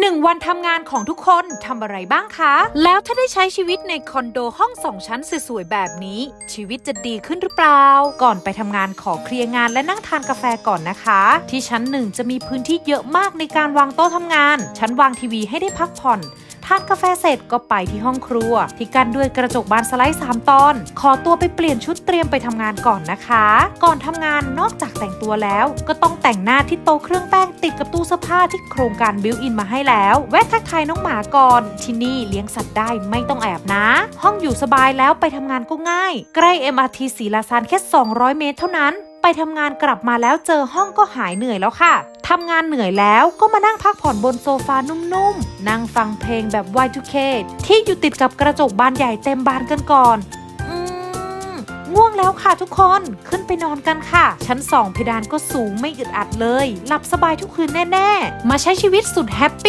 หนึ่งวันทำงานของทุกคนทำอะไรบ้างคะ แล้วถ้าได้ใช้ชีวิตในคอนโดห้องสองชั้นสวยๆแบบนี้ ชีวิตจะดีขึ้นหรือเปล่า ก่อนไปทำงานขอเคลียร์งานและนั่งทานกาแฟก่อนนะคะ ที่ชั้นหนึ่งจะมีพื้นที่เยอะมากในการวางโต๊ะทำงาน ชั้นวางทีวีให้ได้พักผ่อน ทานกาแฟเสร็จก็ไปที่ห้องครัว ที่กันด้วยกระจกบานสไลด์ 3 ตอน ขอตัวไปเปลี่ยนชุดเตรียมไปทำงานก่อนนะคะ ก่อนทำงานนอกจากแต่งตัวแล้ว ก็ต้องแต่งหน้าที่โต๊ะเครื่องแป้งติดกับตู้เสื้อผ้าที่โครงการบิวอินมาให้แล้ว แวะทักทายน้องหมาก่อนที่นี่เลี้ยงสัตว์ได้ไม่ต้องแอบนะ ห้องอยู่สบายแล้วไปทำงานก็ง่าย ใกล้ MRT ศรีลาซานแค่ 200 เมตรเท่านั้น ไปทำงานกลับมาแล้วเจอห้องก็หายเหนื่อยแล้วค่ะ ทำงานเหนื่อยแล้วก็มานั่งพักผ่อนบนโซฟานุ่มๆ นั่งฟังเพลงแบบ Y2K ที่อยู่ติดกับกระจกบานใหญ่เต็มบานกันก่อนอืมง่วงแล้วค่ะทุกคนขึ้นไปนอนกันค่ะ ชั้นสองเพดานก็สูงไม่อึดอัดเลย หลับสบายทุกคืนแน่ ๆ มาใช้ชีวิตสุดแฮปปี้